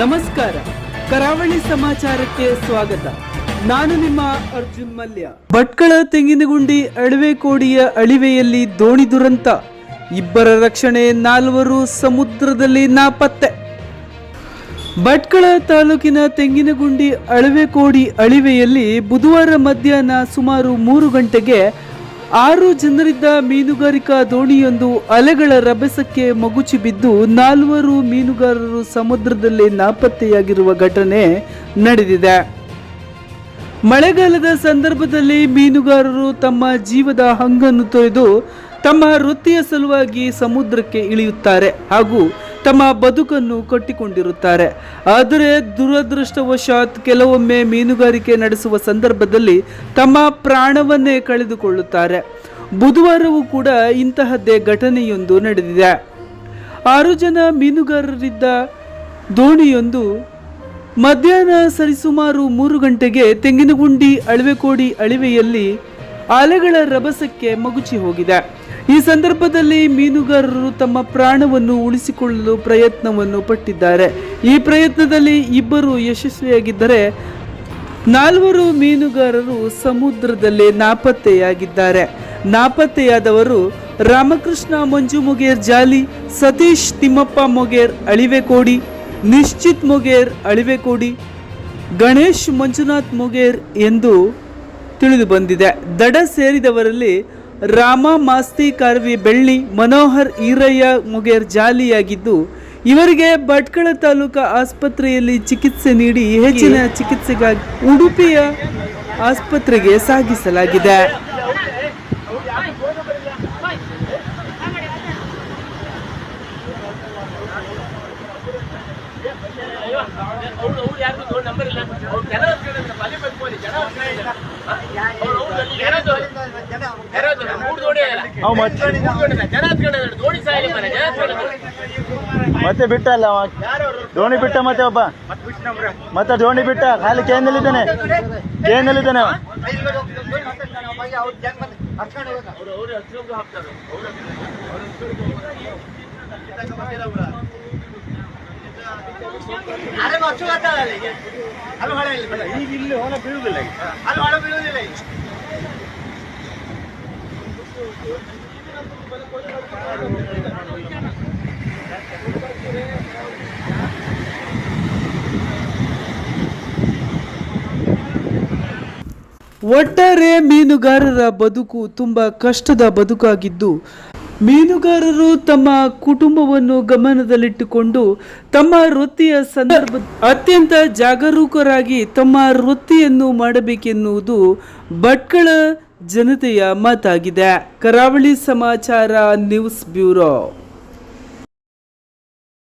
ನಮಸ್ಕಾರ. ಕರಾವಳಿ ಸಮಾಚಾರಕ್ಕೆ ಸ್ವಾಗತ. ನಾನು ನಿಮ್ಮ ಅರ್ಜುನ್ ಮಲ್ಯ. ಭಟ್ಕಳ ತೆಂಗಿನಗುಂಡಿ ಅಳವೆಕೋಡಿಯ ಅಳಿವೆಯಲ್ಲಿ ದೋಣಿ ದುರಂತ. ಇಬ್ಬರ ರಕ್ಷಣೆ ನಾಲ್ವರು ಸಮುದ್ರದಲ್ಲಿ ನಾಪತ್ತೆ. ಭಟ್ಕಳ ತಾಲೂಕಿನ ತೆಂಗಿನಗುಂಡಿ ಅಳವೆಕೋಡಿ ಅಳಿವೆಯಲ್ಲಿ ಬುಧವಾರ ಮಧ್ಯಾಹ್ನ ಸುಮಾರು ಮೂರು ಗಂಟೆಗೆ ಆರು ಜನರಿದ್ದ ಮೀನುಗಾರಿಕಾ ದೋಣಿಯೊಂದು ಅಲೆಗಳ ರಭಸಕ್ಕೆ ಮಗುಚಿ ಬಿದ್ದು ನಾಲ್ವರು ಮೀನುಗಾರರು ಸಮುದ್ರದಲ್ಲಿ ನಾಪತ್ತೆಯಾಗಿರುವ ಘಟನೆ ನಡೆದಿದೆ. ಮಳೆಗಾಲದ ಸಂದರ್ಭದಲ್ಲಿ ಮೀನುಗಾರರು ತಮ್ಮ ಜೀವದ ಹಂಗನ್ನು ತೊರೆದು ತಮ್ಮ ವೃತ್ತಿಯ ಸಲುವಾಗಿ ಸಮುದ್ರಕ್ಕೆ ಇಳಿಯುತ್ತಾರೆ ಹಾಗೂ ತಮ್ಮ ಬದುಕನ್ನು ಕಟ್ಟಿಕೊಂಡಿರುತ್ತಾರೆ. ಆದರೆ ದುರದೃಷ್ಟವಶಾತ್ ಕೆಲವೊಮ್ಮೆ ಮೀನುಗಾರಿಕೆ ನಡೆಸುವ ಸಂದರ್ಭದಲ್ಲಿ ತಮ್ಮ ಪ್ರಾಣವನ್ನೇ ಕಳೆದುಕೊಳ್ಳುತ್ತಾರೆ. ಬುಧವಾರವೂ ಕೂಡ ಇಂತಹದ್ದೇ ಘಟನೆಯೊಂದು ನಡೆದಿದೆ. ಆರು ಜನ ಮೀನುಗಾರರಿದ್ದ ದೋಣಿಯೊಂದು ಮಧ್ಯಾಹ್ನ ಸರಿಸುಮಾರು ಮೂರು ಗಂಟೆಗೆ ತೆಂಗಿನಗುಂಡಿ ಅಳವೆಕೋಡಿ ಅಳಿವೆಯಲ್ಲಿ ಅಲೆಗಳ ರಭಸಕ್ಕೆ ಮಗುಚಿ ಹೋಗಿದೆ. ಈ ಸಂದರ್ಭದಲ್ಲಿ ಮೀನುಗಾರರು ತಮ್ಮ ಪ್ರಾಣವನ್ನು ಉಳಿಸಿಕೊಳ್ಳಲು ಪ್ರಯತ್ನವನ್ನು ಪಟ್ಟಿದ್ದಾರೆ. ಈ ಪ್ರಯತ್ನದಲ್ಲಿ ಇಬ್ಬರು ಯಶಸ್ವಿಯಾಗಿದ್ದರೆ ನಾಲ್ವರು ಮೀನುಗಾರರು ಸಮುದ್ರದಲ್ಲಿ ನಾಪತ್ತೆಯಾಗಿದ್ದಾರೆ. ನಾಪತ್ತೆಯಾದವರು ರಾಮಕೃಷ್ಣ, ಮಂಜು ಮೊಗೇರ್, ಜಾಲಿ, ಸತೀಶ್, ತಿಮ್ಮಪ್ಪ ಮೊಗೇರ್, ಅಳಿವೆಕೋಡಿ, ನಿಶ್ಚಿತ್ ಮೊಗೇರ್, ಅಳಿವೆಕೋಡಿ, ಗಣೇಶ್, ಮಂಜುನಾಥ್ ಮೊಗೇರ್ ಎಂದು ತಿಳಿದು ಬಂದಿದೆ ದಡ ಸೇರಿದವರಲ್ಲಿ ರಾಮ ಮಾಸ್ತಿ ಕಾರ್ವಿ ಬೆಳ್ಳಿ ಮನೋಹರ್ ಈರಯ್ಯ ಮುಗೇರ್ ಜಾಲಿಯಾಗಿದ್ದು, ಇವರಿಗೆ ಭಟ್ಕಳ ತಾಲೂಕಾ ಆಸ್ಪತ್ರೆಯಲ್ಲಿ ಚಿಕಿತ್ಸೆ ನೀಡಿ ಹೆಚ್ಚಿನ ಚಿಕಿತ್ಸೆಗಾಗಿ ಉಡುಪಿಯ ಆಸ್ಪತ್ರೆಗೆ ಸಾಗಿಸಲಾಗಿದೆ. ದೊಡ್ಡ ನಂಬರ್ ಇಲ್ಲ. ಮನೆ, ಮತ್ತೆ. ಮತ್ತೆ ಬಿಟ್ಟಲ್ಲ ಅವ ದೋಣಿ ಬಿಟ್ಟ ಮತ್ತೆ ಒಬ್ಬ ಮತ್ತೆ ದೋಣಿ ಬಿಟ್ಟ ಖಾಲಿ ಕೇಂದ್ರಲ್ಲಿದ್ದಾನೆ ಕೇಂದ್ರಲ್ಲಿದ್ದಾನೆ ಅವ. ಅವ್ರು ಒಟ್ಟಾರೆ ಮೀನುಗಾರರ ಬದುಕು ತುಂಬಾ ಕಷ್ಟದ ಬದುಕಾಗಿದ್ದು, ಮೀನುಗಾರರು ತಮ್ಮ ಕುಟುಂಬವನ್ನು ಗಮನದಲ್ಲಿಟ್ಟುಕೊಂಡು ತಮ್ಮ ವೃತ್ತಿಯ ಸಂದರ್ಭ, ಅತ್ಯಂತ ಜಾಗರೂಕರಾಗಿ ತಮ್ಮ ವೃತ್ತಿಯನ್ನು ಮಾಡಬೇಕೆನ್ನುವುದು ಭಟ್ಕಳ ಜನತೆಯ ಮಾತಾಗಿದೆ. ಕರಾವಳಿ ಸಮಾಚಾರ ನ್ಯೂಸ್ ಬ್ಯೂರೋ.